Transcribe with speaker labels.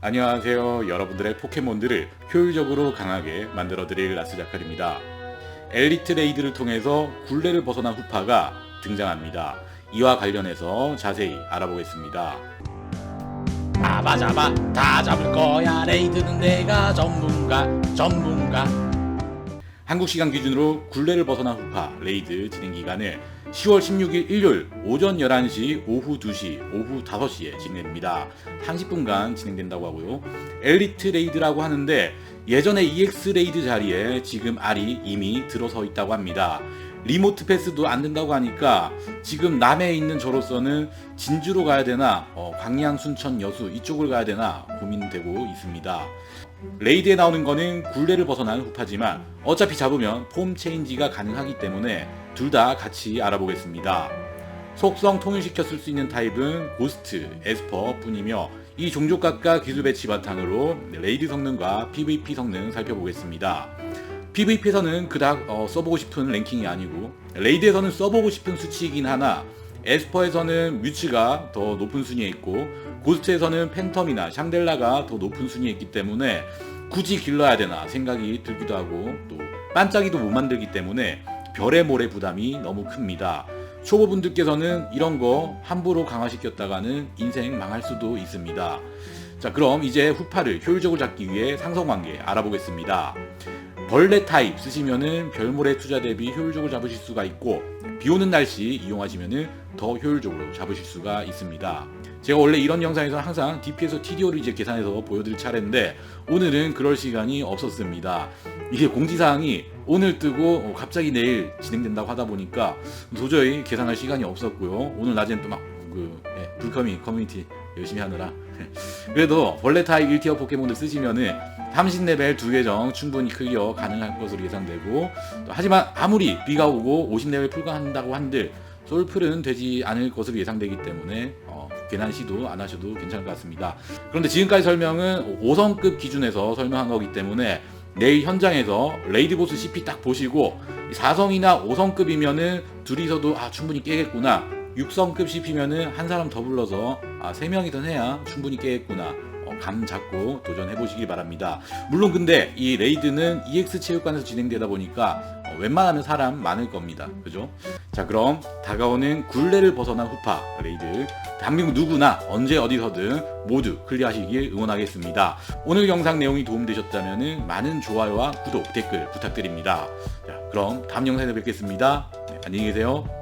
Speaker 1: 안녕하세요. 여러분들의 포켓몬들을 효율적으로 강하게 만들어드릴 라스자칼입니다. 엘리트 레이드를 통해서 굴레를 벗어난 후파가 등장합니다. 이와 관련해서 자세히 알아보겠습니다.
Speaker 2: 잡아 잡아 다 잡을 거야 레이드는 내가 전문가 전문가
Speaker 1: 한국 시간 기준으로 굴레를 벗어난 후파 레이드 진행 기간을 10월 16일 일요일 오전 11시, 오후 2시, 오후 5시에 진행됩니다. 30분간 진행된다고 하고요. 엘리트 레이드라고 하는데 예전에 EX 레이드 자리에 지금 알이 이미 들어서 있다고 합니다. 리모트 패스도 안 된다고 하니까 지금 남해에 있는 저로서는 진주로 가야 되나 어, 광양, 순천, 여수 이쪽을 가야 되나 고민되고 있습니다. 레이드에 나오는 거는 굴레를 벗어난 후파지만 어차피 잡으면 폼 체인지가 가능하기 때문에 둘 다 같이 알아보겠습니다. 속성 통일시켜 쓸 수 있는 타입은 고스트, 에스퍼 뿐이며 이 종족각과 기술 배치 바탕으로 레이드 성능과 PVP 성능 살펴보겠습니다. PVP에서는 그닥 어, 써보고 싶은 랭킹이 아니고 레이드에서는 써보고 싶은 수치이긴 하나 에스퍼에서는 뮤츠가 더 높은 순위에 있고 고스트에서는 팬텀이나 샹델라가 더 높은 순위에 있기 때문에 굳이 길러야 되나 생각이 들기도 하고 또 반짝이도 못 만들기 때문에 별의 모래 부담이 너무 큽니다. 초보분들께서는 이런 거 함부로 강화시켰다가는 인생 망할 수도 있습니다. 자 그럼 이제 후파를 효율적으로 잡기 위해 상성관계 알아보겠습니다. 벌레 타입 쓰시면은 별모래 투자 대비 효율적으로 잡으실 수가 있고 비 오는 날씨 이용하시면은 더 효율적으로 잡으실 수가 있습니다. 제가 원래 이런 영상에서 항상 DP에서 TDO를 이제 계산해서 보여드릴 차례인데 오늘은 그럴 시간이 없었습니다. 이게 공지사항이 오늘 뜨고 어, 갑자기 내일 진행된다고 하다 보니까 도저히 계산할 시간이 없었고요. 오늘 낮에는 또 막 그 불커미 커뮤니티 열심히 하느라 그래도 벌레 타입 1티어 포켓몬을 쓰시면은 30레벨 두 계정 충분히 클리어 가능할 것으로 예상되고 또 하지만 아무리 비가 오고 50레벨 풀가한다고 한들 솔플은 되지 않을 것으로 예상되기 때문에 어, 괜한 시도 안 하셔도 괜찮을 것 같습니다. 그런데 지금까지 설명은 5성급 기준에서 설명한 거기 때문에 내일 현장에서 레이드 보스 CP 딱 보시고 4성이나 5성급이면은 둘이서도 아 충분히 깨겠구나 6성급 CP면은 한 사람 더 불러서 아 3명이든 해야 충분히 깨겠구나 어, 감 잡고 도전해 보시길 바랍니다. 물론 근데 이 레이드는 EX 체육관에서 진행되다 보니까 어, 웬만하면 사람 많을 겁니다. 그죠? 자 그럼 다가오는 굴레를 벗어난 후파 레이드 대한민국 누구나 언제 어디서든 모두 클리어하시길 응원하겠습니다. 오늘 영상 내용이 도움되셨다면 많은 좋아요와 구독, 댓글 부탁드립니다. 자 그럼 다음 영상에서 뵙겠습니다. 네, 안녕히 계세요.